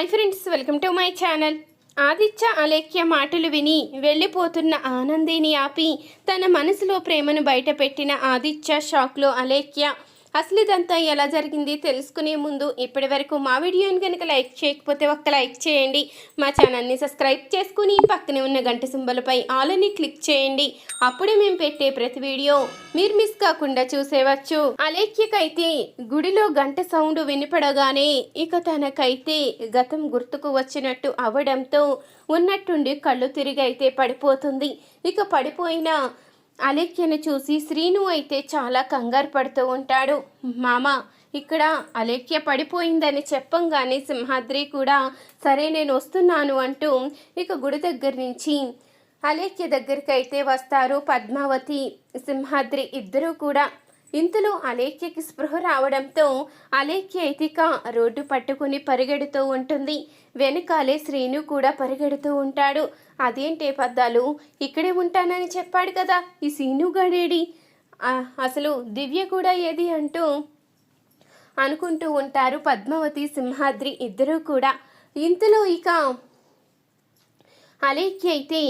Hi friends welcome to my channel. Aditya Alekhya మాటలు విని వెళ్ళిపోతున్న ఆనందిని ఆపి తన మనసులో ప్రేమను బయటపెట్టిన ఆదిత్య షాక్లో అలేఖ్య అసలు ఇదంతా ఎలా జరిగింది తెలుసుకునే ముందు ఇప్పటి వరకు మా వీడియోని కనుక లైక్ చేయకపోతే ఒక్క లైక్ చేయండి. మా ఛానల్ని సబ్స్క్రైబ్ చేసుకుని పక్కనే ఉన్న గంట సింబలపై ఆల్ అని క్లిక్ చేయండి. అప్పుడే మేము పెట్టే ప్రతి వీడియో మీరు మిస్ కాకుండా చూసేవచ్చు. అలేఖ్యకైతే గుడిలో గంట సౌండ్ వినిపడగానే ఇక తనకైతే గతం గుర్తుకు వచ్చినట్టు అవడంతో ఉన్నట్టుండి కళ్ళు తిరిగి అయితే పడిపోతుంది. ఇక పడిపోయిన అలేఖ్యను చూసి శ్రీను అయితే చాలా కంగారు పడుతూ ఉంటాడు. మామ ఇక్కడ అలేఖ్య పడిపోయిందని చెప్పంగానే సింహాద్రి కూడా సరే నేను వస్తున్నాను అంటూ ఇక గుడి దగ్గర నుంచి అలేఖ్య దగ్గరికి అయితే వస్తారు పద్మావతి సింహాద్రి ఇద్దరూ కూడా. ఇంతలో అలేఖ్యకి స్పృహ రావడంతో అలేఖ్య ఐతిక రోడ్డు పట్టుకుని పరిగెడుతూ ఉంటుంది. వెనకాలే శ్రీను కూడా పరిగెడుతూ ఉంటాడు. అదేంటే పద్దాలు? ఇక్కడే ఉంటానని చెప్పాడు కదా ఈ సీను గడేడి? అసలు దివ్య కూడా ఏది? అంటూ అనుకుంటూ ఉంటారు పద్మావతి సింహాద్రి ఇద్దరూ కూడా. ఇంతలో ఇక అలేఖ్య అయితే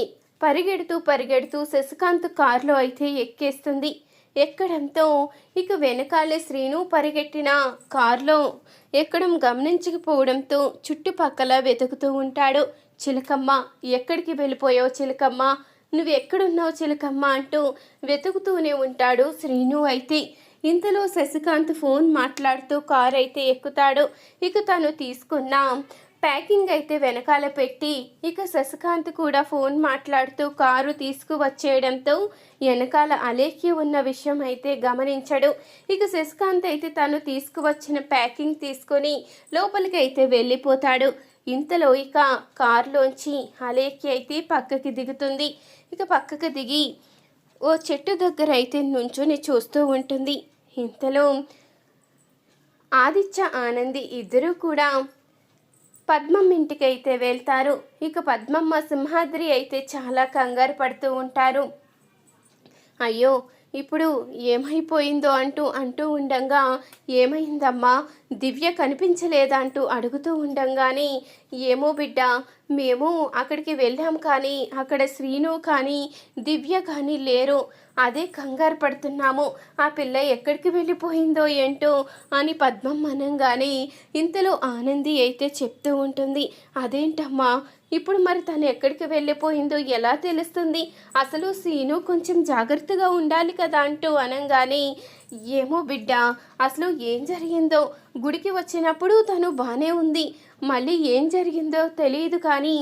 పరిగెడుతూ పరిగెడుతూ శశికాంత్ కారులో అయితే ఎక్కేస్తుంది. ఎక్కడంతో ఇక వెనకాలే శ్రీను పరిగెట్టిన కారులో. ఎక్కడం గమనించకపోవడంతో చుట్టుపక్కల వెతుకుతూ ఉంటాడు. చిలకమ్మ ఎక్కడికి వెళ్ళిపోయావు చిలకమ్మ? నువ్వు ఎక్కడున్నావు చిలకమ్మ? అంటూ వెతుకుతూనే ఉంటాడు శ్రీను అయితే. ఇంతలో శశికాంత్ ఫోన్ మాట్లాడుతూ కారు అయితే ఎక్కుతాడు. ఇక తను తీసుకున్న ప్యాకింగ్ అయితే వెనకాల పెట్టి ఇక శశికాంత్ కూడా ఫోన్ మాట్లాడుతూ కారు తీసుకువచ్చేయడంతో వెనకాల అలేఖ్య ఉన్న విషయం అయితే గమనించడు. ఇక శశికాంత్ అయితే తను తీసుకువచ్చిన ప్యాకింగ్ తీసుకొని లోపలికి అయితే వెళ్ళిపోతాడు. ఇంతలో ఇక కారులోంచి అలేఖ్య అయితే పక్కకి దిగుతుంది. ఇక పక్కకి దిగి ఓ చెట్టు దగ్గర అయితే నుంచొని చూస్తూ ఉంటుంది. ఇంతలో ఆదిత్య ఆనంది ఇద్దరూ కూడా పద్మమ్మ ఇంటికి అయితే వెళ్తారు. ఇక పద్మమ్మ సింహాద్రి అయితే చాలా కంగారు పడుతూ ఉంటారు. అయ్యో ఇప్పుడు ఏమైపోయిందో అంటూ అంటూ ఉండంగా ఏమైందమ్మా? దివ్య కనిపించలేదంటూ అడుగుతూ ఉండంగానే ఏమో బిడ్డ మేము అక్కడికి వెళ్ళాం కానీ అక్కడ శ్రీను కానీ దివ్య కానీ లేరు. అదే కంగారు పడుతున్నాము. ఆ పిల్ల ఎక్కడికి వెళ్ళిపోయిందో ఏంటో అని పద్మం అనంగానే ఇంతలో ఆనంది అయితే చెప్తూ ఉంటుంది. అదేంటమ్మా ఇప్పుడు మరి తను ఎక్కడికి వెళ్ళిపోయిందో ఎలా తెలుస్తుంది? అసలు సీను కొంచెం జాగ్రత్తగా ఉండాలి కదా అంటూ అనంగానే ఏమో బిడ్డ అసలు ఏం జరిగిందో? గుడికి వచ్చినప్పుడు తను బాగానే ఉంది. మళ్ళీ ఏం జరిగిందో తెలియదు కానీ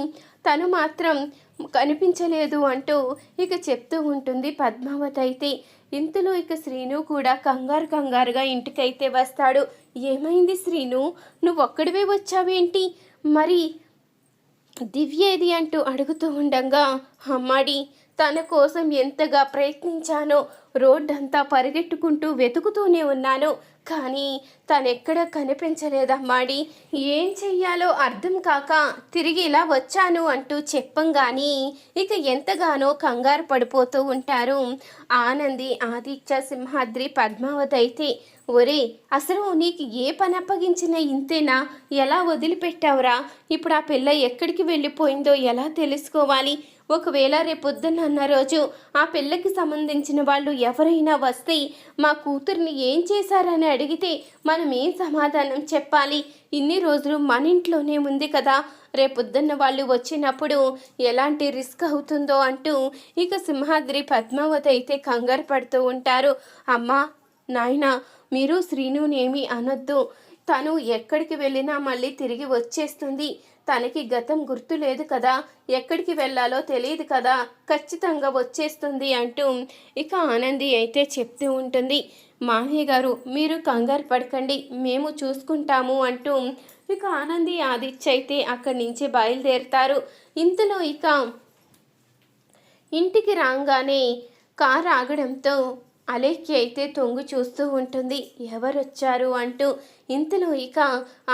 తను మాత్రం కనిపించలేదు అంటూ ఇక చెప్తూ ఉంటుంది పద్మావతి అయితే. ఇంతలో ఇక శ్రీను కూడా కంగారు కంగారుగా ఇంటికైతే వస్తాడు. ఏమైంది శ్రీను? నువ్వు ఒక్కడివే వచ్చావేంటి? మరి దివ్యేది అంటూ అడుగుతూ ఉండంగా అమ్మాడి తన కోసం ఎంతగా ప్రయత్నించానో రోడ్డంతా పరిగెట్టుకుంటూ వెతుకుతూనే ఉన్నాను. కానీ తనెక్కడ కనిపించలేదమ్మాడి. ఏం చెయ్యాలో అర్థం కాక తిరిగి ఇలా వచ్చాను అంటూ చెప్పంగాని ఇక ఎంతగానో కంగారు పడిపోతూ ఉంటారు. ఆనంది ఆదిత్య సింహాద్రి పద్మావతి అయితే ఒరే అసలు నీకు ఏ పని అప్పగించిన ఇంతేనా? ఎలా వదిలిపెట్టావురా? ఇప్పుడు ఆ పిల్ల ఎక్కడికి వెళ్ళిపోయిందో ఎలా తెలుసుకోవాలి? ఒకవేళ రేపొద్దున్న అన్న రోజు ఆ పిల్లకి సంబంధించిన వాళ్ళు ఎవరైనా వస్తే మా కూతుర్ని ఏం చేశారని అడిగితే మనం ఏం సమాధానం చెప్పాలి? ఇన్ని రోజులు మన ఇంట్లోనే ఉంది కదా. రేపొద్దున్న వాళ్ళు వచ్చినప్పుడు ఎలాంటి రిస్క్ అవుతుందో అంటూ ఇక సింహాద్రి పద్మావతి అయితే కంగారు పడుతూ ఉంటారు. అమ్మా నాయనా మీరు శ్రీనునేమి అనొద్దు. తను ఎక్కడికి వెళ్ళినా మళ్ళీ తిరిగి వచ్చేస్తుంది. తనకి గతం గుర్తు లేదు కదా. ఎక్కడికి వెళ్ళాలో తెలియదు కదా. ఖచ్చితంగా వచ్చేస్తుంది అంటూ ఇక ఆనంది అయితే చెప్తూ ఉంటుంది. మామయ్య గారు మీరు కంగారు పడకండి. మేము చూసుకుంటాము అంటూ ఇక ఆనంది ఆదిత్య అయితే అక్కడి నుంచి బయలుదేరుతారు. ఇంతలో ఇక ఇంటికి రాగానే కారు ఆగడంతో అలేఖ్య అయితే తొంగు చూస్తూ ఉంటుంది. ఎవరొచ్చారు అంటూ ఇంతలో ఇక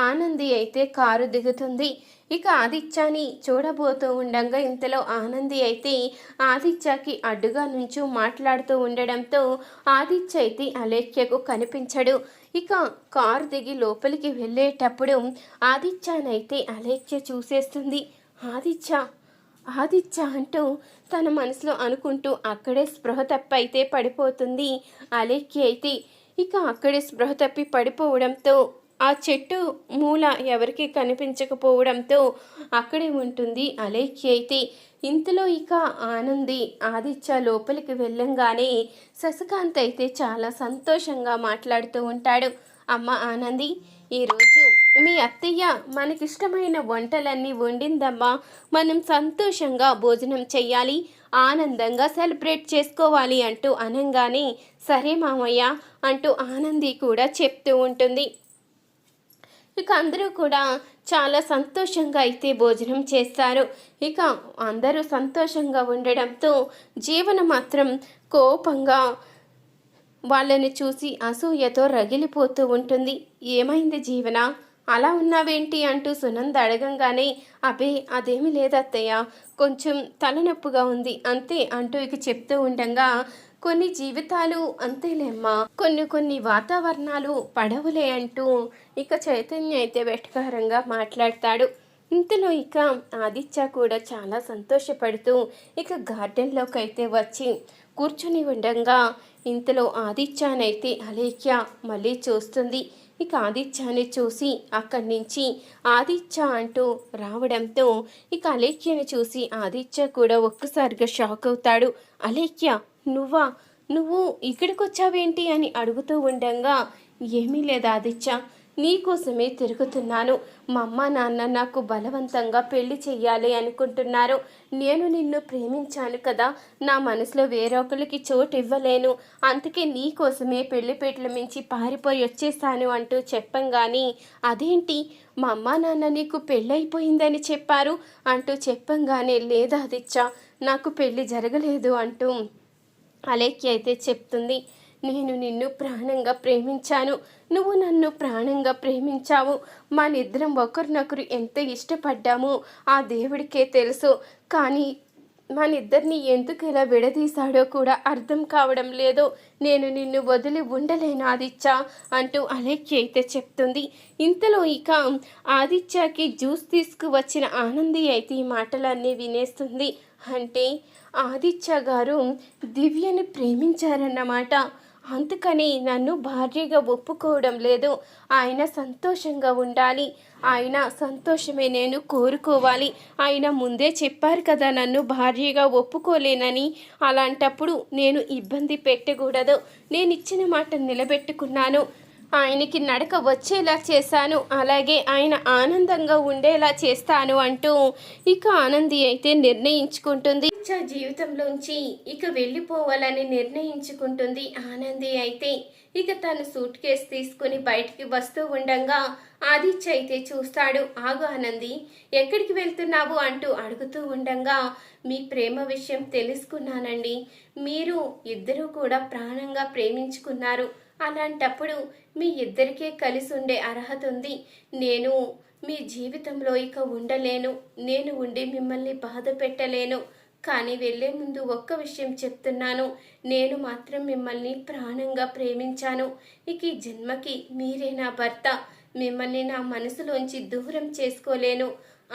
ఆనంది అయితే కారు దిగుతుంది. ఇక ఆదిత్యని చూడబోతూ ఉండగా ఇంతలో ఆనంది అయితే ఆదిత్యకి అడ్డుగా నుంచు మాట్లాడుతూ ఉండడంతో ఆదిత్య అయితే అలేఖ్యకు కనిపించడు. ఇక కారు దిగి లోపలికి వెళ్ళేటప్పుడు ఆదిత్యానైతే అలేఖ్య చూసేస్తుంది. ఆదిత్య ఆదిత్య అంటూ తన మనసులో అనుకుంటూ అక్కడే స్పృహ తప్పైతే పడిపోతుంది. అలేఖ్య అయితే ఇక అక్కడే స్పృహ తప్పి పడిపోవడంతో ఆ చెట్టు మూల ఎవరికి కనిపించకపోవడంతో అక్కడే ఉంటుంది. అలేఖ్య అయితే ఇంతలో ఇక ఆనంది ఆదిత్య లోపలికి వెళ్ళంగానే శశికాంత్ అయితే చాలా సంతోషంగా మాట్లాడుతూ ఉంటాడు. అమ్మ ఆనంది ఈరోజు మీ అత్తయ్య మనకిష్టమైన వంటలన్నీ వండిందమ్మా. మనం సంతోషంగా భోజనం చెయ్యాలి ఆనందంగా సెలబ్రేట్ చేసుకోవాలి అంటూ అనంగానే సరే మామయ్య అంటూ ఆనంది కూడా చెప్తూ ఉంటుంది. ఇక అందరూ కూడా చాలా సంతోషంగా అయితే భోజనం చేస్తారు. ఇక అందరూ సంతోషంగా ఉండడంతో జీవన మాత్రం కోపంగా వాళ్ళని చూసి అసూయతో రగిలిపోతూ ఉంటుంది. ఏమైంది జీవన? అలా ఉన్నావేంటి అంటూ సునంద అడగంగానే అబే అదేమీ లేదత్తయ్య. కొంచెం తలనొప్పిగా ఉంది. అంతే అంటూ ఇక చెప్తూ ఉండగా కొన్ని జీవితాలు అంతేలేమ్మా. కొన్ని కొన్ని వాతావరణాలు పడవులే అంటూ ఇక చైతన్య అయితే వెటకారంగా మాట్లాడతాడు. ఇంతలో ఇక ఆదిత్య కూడా చాలా సంతోషపడుతూ ఇక గార్డెన్లోకి అయితే వచ్చి కూర్చుని ఉండగా ఇంతలో ఆదిత్యనైతే అలేఖ్య మళ్ళీ చూస్తుంది. ఇక ఆదిత్యాన్ని చూసి అక్కడి నుంచి ఆదిత్య అంటూ రావడంతో ఇక అలేఖ్యని చూసి ఆదిత్య కూడా ఒక్కసారిగా షాక్ అవుతాడు. అలేఖ్య నువ్వా? నువ్వు ఇక్కడికి వచ్చావేంటి? అని అడుగుతూ ఉండగా ఏమీ లేదు ఆదిత్య. నీకోసమే తిరుగుతున్నాను. మా అమ్మ నాన్న నాకు బలవంతంగా పెళ్ళి చెయ్యాలి అనుకుంటున్నారు. నేను నిన్ను ప్రేమించాను కదా. నా మనసులో వేరొకరికి చోటు ఇవ్వలేను అందుకే నీకోసమే పెళ్ళిపేటల మించి పారిపోయి వచ్చేసాను అంటూ చెప్పంగాని అదేంటి? మా అమ్మ నాన్న నీకు పెళ్ళైపోయిందని చెప్పారు అంటూ చెప్పంగానే లేదా ఆదిత్య నాకు పెళ్ళి జరగలేదు అంటూ అలేఖ్య అయితే చెప్తుంది. నేను నిన్ను ప్రాణంగా ప్రేమించాను. నువ్వు నన్ను ప్రాణంగా ప్రేమించావు. మా ఒకరినొకరు ఎంత ఇష్టపడ్డామో ఆ దేవుడికే తెలుసు. కానీ మనిద్దరిని ఎందుకు ఇలా విడదీశాడో కూడా అర్థం కావడం లేదు. నేను నిన్ను వదిలి ఉండలేను ఆదిత్య అంటూ అలేఖ్య అయితే చెప్తుంది. ఇంతలో ఇక ఆదిత్యకి జ్యూస్ తీసుకువచ్చిన ఆనంది అయితే ఈ మాటలన్నీ వినేస్తుంది. అంటే ఆదిత్య గారు దివ్యని ప్రేమించారన్నమాట. అందుకని నన్ను భార్యగా ఒప్పుకోవడం లేదు. ఆయన సంతోషంగా ఉండాలి. ఆయన సంతోషమే నేను కోరుకోవాలి. ఆయన ముందే చెప్పారు కదా నన్ను భార్యగా ఒప్పుకోలేనని. అలాంటప్పుడు నేను ఇబ్బంది పెట్టకూడదు. నేను ఇచ్చిన మాట నిలబెట్టుకున్నాను. ఆయనకి నడక వచ్చేలా చేశాను. అలాగే ఆయన ఆనందంగా ఉండేలా చేస్తాను అంటూ ఇక ఆనంది అయితే నిర్ణయించుకుంటుంది. ఇచ్చా జీవితంలోంచి ఇక వెళ్ళిపోవాలని నిర్ణయించుకుంటుంది ఆనంది అయితే. ఇక తను సూట్ కేసు తీసుకుని బయటికి వస్తూ ఉండగా ఆదిత్య అయితే చూస్తాడు. ఆగు ఆనంది ఎక్కడికి వెళ్తున్నావు? అంటూ అడుగుతూ ఉండగా మీ ప్రేమ విషయం తెలుసుకున్నానండి. మీరు ఇద్దరూ కూడా ప్రాణంగా ప్రేమించుకున్నారు. అలాంటప్పుడు మీ ఇద్దరికే కలిసి ఉండే అర్హత ఉంది. నేను మీ జీవితంలో ఇక ఉండలేను. నేను ఉండి మిమ్మల్ని బాధ పెట్టలేను. కానీ వెళ్ళే ముందు ఒక్క విషయం చెప్తున్నాను. నేను మాత్రం మిమ్మల్ని ప్రాణంగా ప్రేమించాను. ఇక ఈ జన్మకి మీరే నా భర్త. మిమ్మల్ని నా మనసులోంచి దూరం చేసుకోలేను.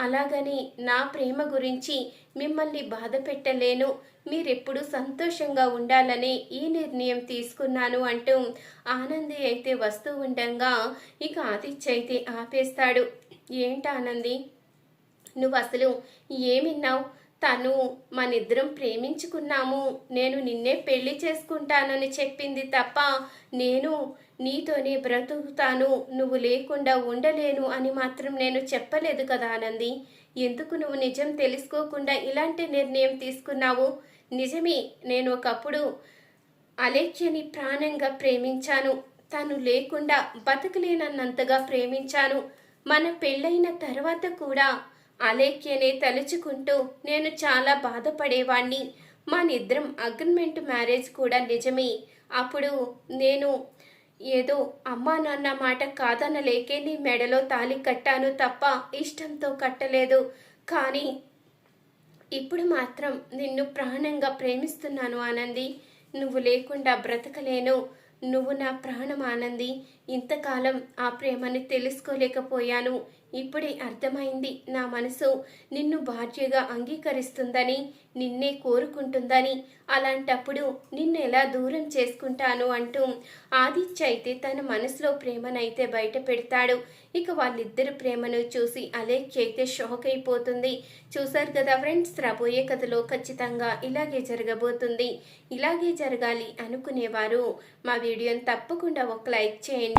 అలాగని నా ప్రేమ గురించి మిమ్మల్ని బాధ పెట్టలేను. మీరెప్పుడు సంతోషంగా ఉండాలని ఈ నిర్ణయం తీసుకున్నాను అంటూ ఆనంది అయితే వస్తూ ఉండగా ఇక ఆదిత్య అయితే ఆపేస్తాడు. ఏంటి ఆనంది? నువ్వు అసలు ఏమిన్నావు? తను మనిద్దరం ప్రేమించుకున్నాము. నేను నిన్నే పెళ్ళి చేసుకుంటానని చెప్పింది తప్ప నేను నీతోనే బ్రతుకుతాను నువ్వు లేకుండా ఉండలేను అని మాత్రం నేను చెప్పలేదు కదా ఆనంది. ఎందుకు నువ్వు నిజం తెలుసుకోకుండా ఇలాంటి నిర్ణయం తీసుకున్నావు? నిజమే నేను ఒకప్పుడు అలేఖ్యని ప్రాణంగా ప్రేమించాను. తను లేకుండా బతకలేనన్నంతగా ప్రేమించాను. మన పెళ్ళైన తర్వాత కూడా అలేఖ్యనే తలుచుకుంటూ నేను చాలా బాధపడేవాణ్ణి. మా నిద్రం అగ్రిమెంట్ మ్యారేజ్ కూడా నిజమే. అప్పుడు నేను ఏదో అమ్మా నాన్న మాట కాదనలేకే నీ మెడలో తాలి కట్టాను తప్ప ఇష్టంతో కట్టలేదు. కానీ ఇప్పుడు మాత్రం నిన్ను ప్రాణంగా ప్రేమిస్తున్నాను ఆనంది. నువ్వు లేకుండా బ్రతకలేను. నువ్వు నా ప్రాణం ఆనంది. ఇంతకాలం ఆ ప్రేమని తెలుసుకోలేకపోయాను. ఇప్పుడే అర్థమైంది నా మనసు నిన్ను భార్యగా అంగీకరిస్తుందని నిన్నే కోరుకుంటుందని. అలాంటప్పుడు నిన్ను ఎలా దూరం చేసుకుంటాను అంటూ ఆదిత్య అయితే తన మనసులో ప్రేమనైతే బయట పెడతాడు. ఇక వాళ్ళిద్దరు ప్రేమను చూసి అలేఖ్య అయితే షాక్ అయిపోతుంది. చూసారు కదా ఫ్రెండ్స్ రాబోయే కథలో ఖచ్చితంగా ఇలాగే జరగబోతుంది. ఇలాగే జరగాలి అనుకునేవారు. మా వీడియోని తప్పకుండా ఒక లైక్ చేయండి.